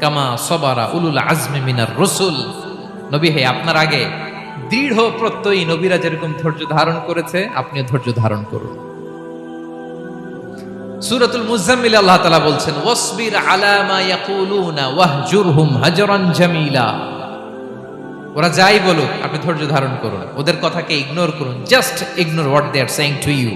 কামা সবারা উলুল আজমি মিনার রসুল। নবী হে, আপনার আগে দৃঢ় প্রত্যয়ী নবীরা যেরকম ধৈর্য ধারণ করেছে, আপনিও ধৈর্য ধারণ করুন। সূরাতুল মুজাম্মিল আল্লাহ তাআলা বলছেন, ওয়াসবির আলা মা ইয়াকুলুনা হাজরান জামিলা। ওরা যাই বলুক, আপনি ধৈর্য ধারণ করুন। ওদের কথাকে ইগনোর করুন, just ignore what they are saying to you.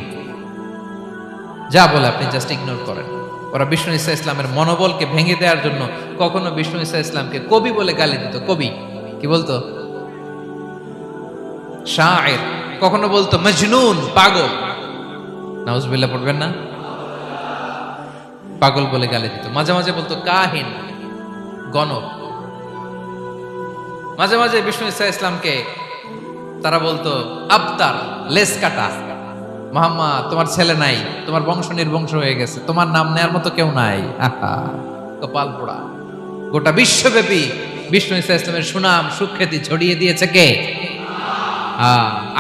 যা বলে আপনি জাস্ট ইগনোর করেন। ওরা বিষ্ণু ইসা ইসলামের মনোবলকে ভেঙে দেওয়ার জন্য কখনো বিষ্ণু ইসা ইসলামকে কবি বলে গালি দিত। কবি? কি বলতো? কখনো বলতো, মজনুন, পাগল। নাউজবিল্লাহ পড়বেন না? পাগল বলে গালি দিত। মাঝে মাঝে বলতো, কাহিন, গণক। মাঝে মাঝে বিষ্ণু ইসা ইসলামকে তারা বলতো, আবতার লেস কাটা মোহাম্মদ তোমার ছেলে নাই, তোমার বংশ নির্বংশ হয়ে গেছে, তোমার নাম নেয়ার মতো কেউ নাই। কপাল পোড়া। গোটা বিশ্বব্যাপী বিষ্ণু ইসা ইসলামের সুনাম, সুখ্যাতি ছড়িয়ে দিয়েছে কে?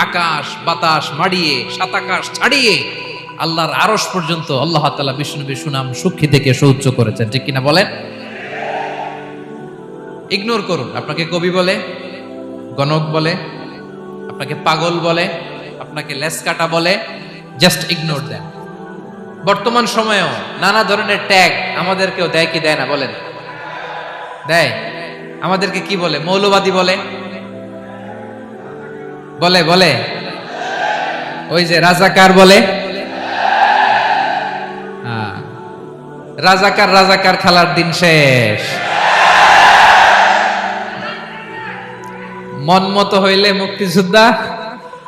আকাশ, বাতাস মাড়িয়ে সাত আকাশ ছাড়িয়ে আল্লাহর আরশ পর্যন্ত আল্লাহ তাআলা বিষ্ণুবীর সুনাম সুখী থেকে সৌচ্চ করেছেন, ঠিক কিনা বলেন? ইগনোর করুন, আপনাকে কবি বলে, গণক বলে, আপনাকে পাগল বলে, আপনাকে লেসকাটা বলে জাস্ট ইগনোর দেন বর্তমান সময়েও নানা ধরনের ট্যাগ আমাদেরকেও দেয় কি দেয় না বলেন? দেয়। আমাদেরকে কি বলে? মৌলবাদী বলে? বলে বলে? ওই যে রাজাকার বলে? হ্যাঁ। রাজাকার রাজাকার খেলার দিন শেষ। মন মতো হইলে মুক্তিযোদ্ধা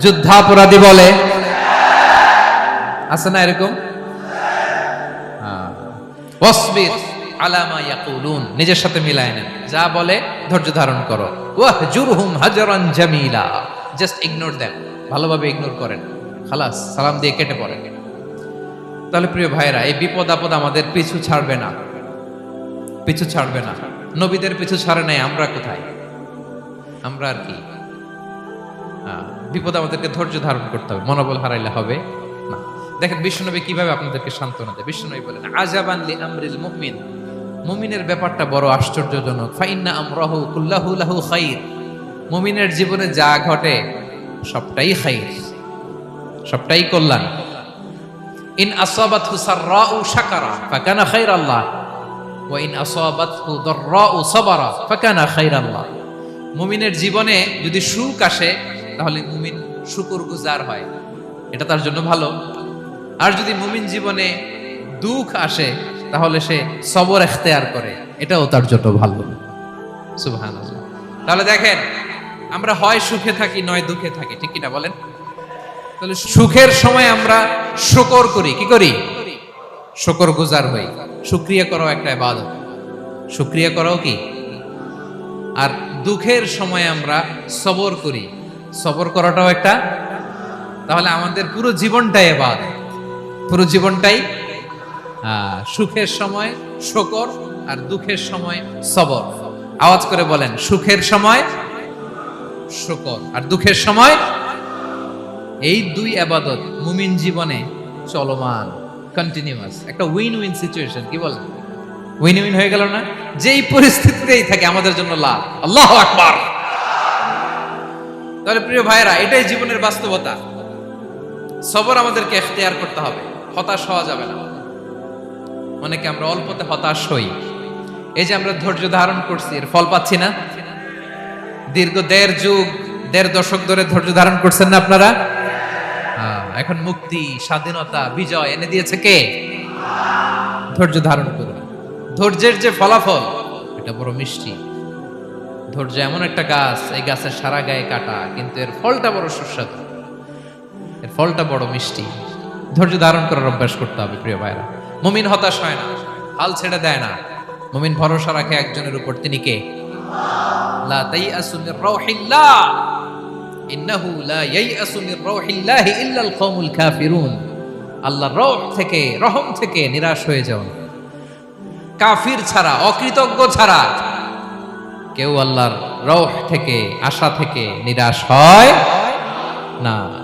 যুদ্ধাপরাধী বলে। আছে না এরকম? হ্যাঁ। নিজের সাথে মিলায় নেন। যা বলে ধৈর্য ধারণ করো। জামিলা। জাস্ট ইগনোর দেন ভালোভাবে ইগনোর করেন। খালাস, সালাম দিয়ে কেটে পড়েন। তাহলে প্রিয় ভাইরা এই বিপদ আপদ আমাদের পিছু ছাড়বে না। পিছু ছাড়বে না। নবীদের পিছু ছাড়ে নাই, আমরা কোথায়? আমরা আর কি? বিপদ আমাদেরকে ধৈর্য ধারণ করতে হবে, মনোবল হারাইলে হবে না। দেখেন, বিশ্বনবী কীভাবে আপনাদেরকে সান্ত্বনা দেয়? বিশ্বনবী বলেন আজাবান লি আমরিল মুমিন। মুমিনের ব্যাপারটা বড় আশ্চর্যজনক। ফাইন্না আমরাহু কুল্লাহু লাহু খাইর। মুমিনের জীবনে যা ঘটে, সবটাই খাইর, সবটাই কল্যাণ। ইন আসাবাতহু সাররাউ শাকারা, ফাকানা খাইরাল্লাহ। ওয়া ইন আসাবাতহু দাররাউ সাবারা, ফাকানা খাইরাল্লাহ। মুমিনের জীবনে যদি সুখ আসে তাহলে মুমিন শুকর গুজার হয়। এটা তার জন্য ভালো। আর যদি মুমিন জীবনে দুঃখ আসে, তাহলে সে সবর এখতেয়ার করে। এটাও তার জন্য ভালো। সুবহান তাহলে দেখেন, আমরা হয় সুখে থাকি, নয় দুঃখে থাকি, ঠিক কিনা বলেন? তাহলে সুখের সময় আমরা শুকর করি, কি করি? শুকর গুজার হই। শুক্রিয়া করাও একটা ইবাদত। শুক্রিয়া করাও কি? আর দুঃখের সময় আমরা সবর করি। সবর করাটাও একটা। তাহলে আমাদের পুরো জীবনটাই এবার পুরো জীবনটাই সুখের সময় শকর আর দুঃখের সময় সবর। আওয়াজ করে বলেন, সুখের সময় শকর আর দুঃখের সময় এই দুই আবাদত মুমিন জীবনে চলমান কন্টিনিউয়াস একটা উইন উইন সিচুয়েশন কি বলেন? উইন উইন হয়ে গেল না? যেই পরিস্থিতিতেই থাকে, আমাদের জন্য লাভ। আল্লাহ আকবার! তাহলে প্রিয় ভাইরা এটাই জীবনের বাস্তবতা। সবর আমাদেরকে এখতিয়ার করতে হবে। হতাশ হওয়া যাবে না। অনেকে আমরা অল্পতে হতাশ হই। এই যে আমরা ধৈর্য ধারণ করছি এর ফল পাচ্ছি না। দীর্ঘ দেড় যুগ দেড় দশক ধরে ধৈর্য ধারণ করছেন না আপনারা? হ্যাঁ, এখন মুক্তি স্বাধীনতা বিজয় এনে দিয়েছে কে? ধৈর্য ধারণ করুন। ধৈর্যের যে ফলাফল এটা বড় মিষ্টি। ধৈর্য এমন একটা গাছ, এই গাছের সারা গায়ে কাটা, কিন্তু এর ফলটা বড় সুস্বাদু। এর ফলটা বড় মিষ্টি। ধৈর্য ধারণ করার অভ্যাস করতে হবে, প্রিয় ভাইরা। মুমিন হতাশ হয় না, হাল ছেড়ে দেয় না। মুমিন ভরসা রাখে একজনের উপর, তিনি কে? লা ইল্লাল রহ থেকে, রহম থেকে নিরাশ হয়ে যাও কাফির ছাড়া, অকৃতজ্ঞ ছাড়া কেউ আল্লাহর রহ থেকে আশা থেকে নিরাশ হয় না।